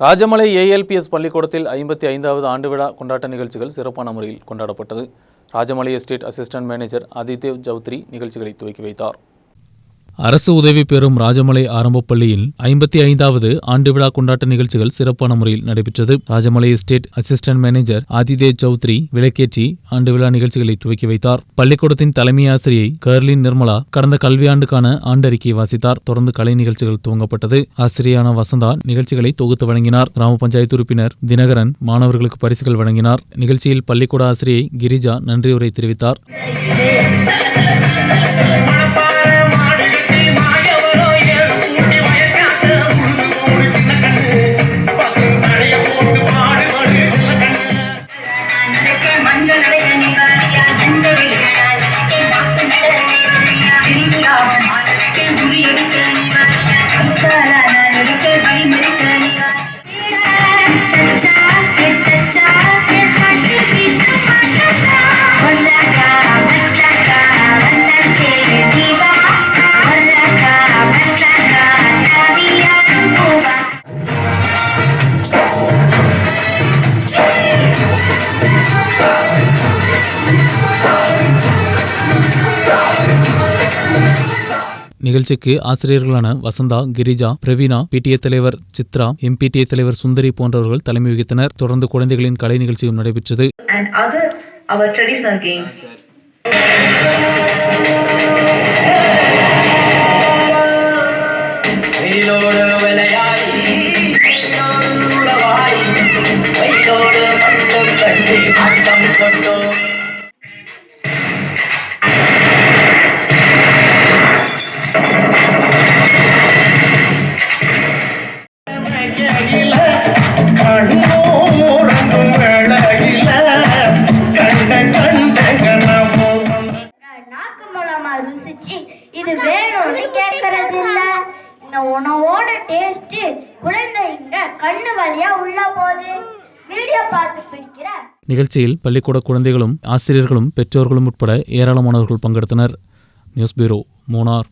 ராஜமலை ஏஎல்பிஎஸ் பள்ளிக்கூடத்தில் ஐம்பத்தி ஐந்தாவது ஆண்டு விழா கொண்டாட்ட நிகழ்ச்சிகள் சிறப்பான முறையில் கொண்டாடப்பட்டது. Rajamalai estate assistant manager Adityav Chaudhary நிகழ்ச்சிகளை துவக்கி வைத்தார். அரசு உதவி பெறும் ராஜமலை ஆரம்பப் பள்ளியில் ஐம்பத்தி ஐந்தாவது ஆண்டு விழா கொண்டாட்ட நிகழ்ச்சிகள் சிறப்பான முறையில் நடைபெற்றது. Rajamalai estate assistant manager Adidev Chaudhary விளக்கேற்றி ஆண்டு விழா நிகழ்ச்சிகளை துவக்கி வைத்தார். பள்ளிக்கூடத்தின் தலைமை ஆசிரியை கர்லின் நிர்மலா கடந்த கல்வியாண்டுக்கான ஆண்டறிக்கையை வாசித்தார். தொடர்ந்து கலை நிகழ்ச்சிகள் துவங்கப்பட்டது. ஆசிரியான வசந்தா நிகழ்ச்சிகளை தொகுத்து வழங்கினார். கிராம பஞ்சாயத்து உறுப்பினர் தினகரன் மாணவர்களுக்கு பரிசுகள் வழங்கினார். நிகழ்ச்சியில் பள்ளிக்கூட ஆசிரியை கிரிஜா நன்றியுரை தெரிவித்தார். can do it. நிகழ்ச்சிக்கு ஆசிரியர்களான வசந்தா கிரிஜா பிரவீனா பிடிஏ தலைவர் சித்ரா எம்பிடிஏ தலைவர் சுந்தரி போன்றவர்கள் தலைமை வகித்தனர். தொடர்ந்து குழந்தைகளின் கலை நிகழ்ச்சியும் நடைபெற்றது. And இது வேணும்னு கேட்கறது இல்ல இந்த உணவோட டேஸ்ட் குழந்தைங்க கண்ணு வழியா உள்ள போகுது. வீடியோ பார்த்து பிடிக்கிற. நிகழ்ச்சியில் பள்ளிக்கூட குழந்தைகளும் ஆசிரியர்களும் பெற்றோர்களும் உட்பட ஏராளமானவர்கள் பங்கெடுத்தனர். News bureau Munnar